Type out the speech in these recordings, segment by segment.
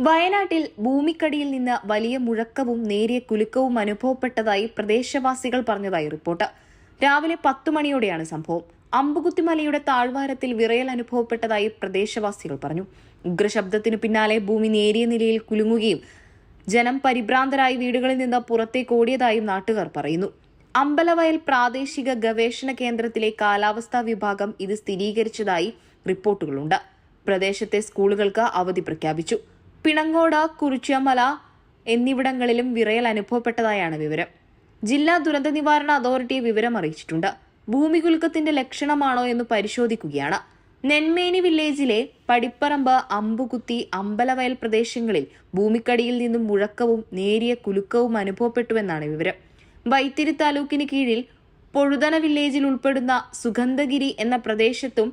വയനാട്ടിൽ ഭൂമിക്കടിയിൽ നിന്ന് വലിയ മുഴക്കവും നേരിയ കുലുക്കവും അനുഭവപ്പെട്ടതായി പ്രദേശവാസികൾ പറഞ്ഞതായി റിപ്പോർട്ട്. രാവിലെ പത്തു മണിയോടെയാണ് സംഭവം. അമ്പുകുത്തിമലയുടെ താഴ്വാരത്തിൽ വിറയൽ അനുഭവപ്പെട്ടതായി പ്രദേശവാസികൾ പറഞ്ഞു. ഉഗ്രശബ്ദത്തിനു പിന്നാലെ ഭൂമി നേരിയ നിലയിൽ കുലുങ്ങുകയും ജനം പരിഭ്രാന്തരായി വീടുകളിൽ നിന്ന് പുറത്തേക്ക് ഓടിയതായും നാട്ടുകാർ പറയുന്നു. അമ്പലവയൽ പ്രാദേശിക ഗവേഷണ കേന്ദ്രത്തിലെ കാലാവസ്ഥാ വിഭാഗം ഇത് സ്ഥിരീകരിച്ചതായി റിപ്പോർട്ടുകളുണ്ട്. പ്രദേശത്തെ സ്കൂളുകൾക്ക് അവധി പ്രഖ്യാപിച്ചു. പിണങ്ങോട് കുറിച്യമല എന്നിവിടങ്ങളിലും വിറയൽ അനുഭവപ്പെട്ടതായാണ് വിവരം. ജില്ലാ ദുരന്ത നിവാരണ അതോറിറ്റിയെ വിവരം അറിയിച്ചിട്ടുണ്ട്. ഭൂമികുലുക്കത്തിന്റെ ലക്ഷണമാണോ എന്ന് പരിശോധിക്കുകയാണ്. നെന്മേനി വില്ലേജിലെ പടിപ്പറമ്പ് അമ്പുകുത്തി അമ്പലവയൽ പ്രദേശങ്ങളിൽ ഭൂമിക്കടിയിൽ നിന്നും മുഴക്കവും നേരിയ കുലുക്കവും അനുഭവപ്പെട്ടുവെന്നാണ് വിവരം. വൈത്തിരി താലൂക്കിന് കീഴിൽ പൊഴുതന വില്ലേജിൽ ഉൾപ്പെടുന്ന സുഗന്ധഗിരി എന്ന പ്രദേശത്തും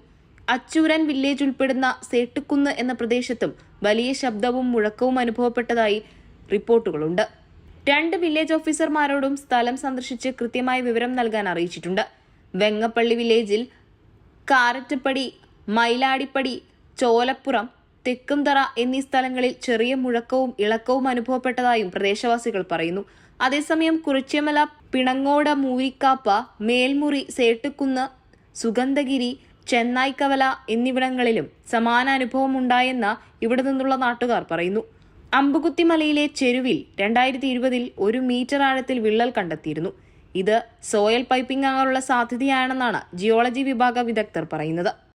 അച്ചൂരൻ വില്ലേജ് ഉൾപ്പെടുന്ന സേട്ടുക്കുന്ന് എന്ന പ്രദേശത്തും വലിയ ശബ്ദവും മുഴക്കവും അനുഭവപ്പെട്ടതായി റിപ്പോർട്ടുകളുണ്ട്. രണ്ട് വില്ലേജ് ഓഫീസർമാരോടും സ്ഥലം സന്ദർശിച്ച് കൃത്യമായ വിവരം നൽകാൻ അറിയിച്ചിട്ടുണ്ട്. വെങ്ങപ്പള്ളി വില്ലേജിൽ കാരറ്റപ്പടി മൈലാടിപ്പടി ചോലപ്പുറം തെക്കുംതറ എന്നീ സ്ഥലങ്ങളിൽ ചെറിയ മുഴക്കവും ഇളക്കവും അനുഭവപ്പെട്ടതായും പ്രദേശവാസികൾ പറയുന്നു. അതേസമയം കുറിച്യമല പിണങ്ങോട മൂരിക്കാപ്പ മേൽമുറി സേട്ടുക്കുന്ന് സുഗന്ധഗിരി ചെന്നായ്ക്കവല എന്നിവിടങ്ങളിലും സമാന അനുഭവം ഉണ്ടായെന്ന് ഇവിടെ നിന്നുള്ള നാട്ടുകാർ പറയുന്നു. അമ്പുകുത്തിമലയിലെ ചെരുവിൽ രണ്ടായിരത്തി ഇരുപതിൽ ഒരു മീറ്റർ ആഴത്തിൽ വിള്ളൽ കണ്ടെത്തിയിരുന്നു. ഇത് സോയൽ പൈപ്പിംഗ് ആകാനുള്ള സാധ്യതയാണെന്നാണ് ജിയോളജി വിഭാഗ വിദഗ്ധർ പറയുന്നത്.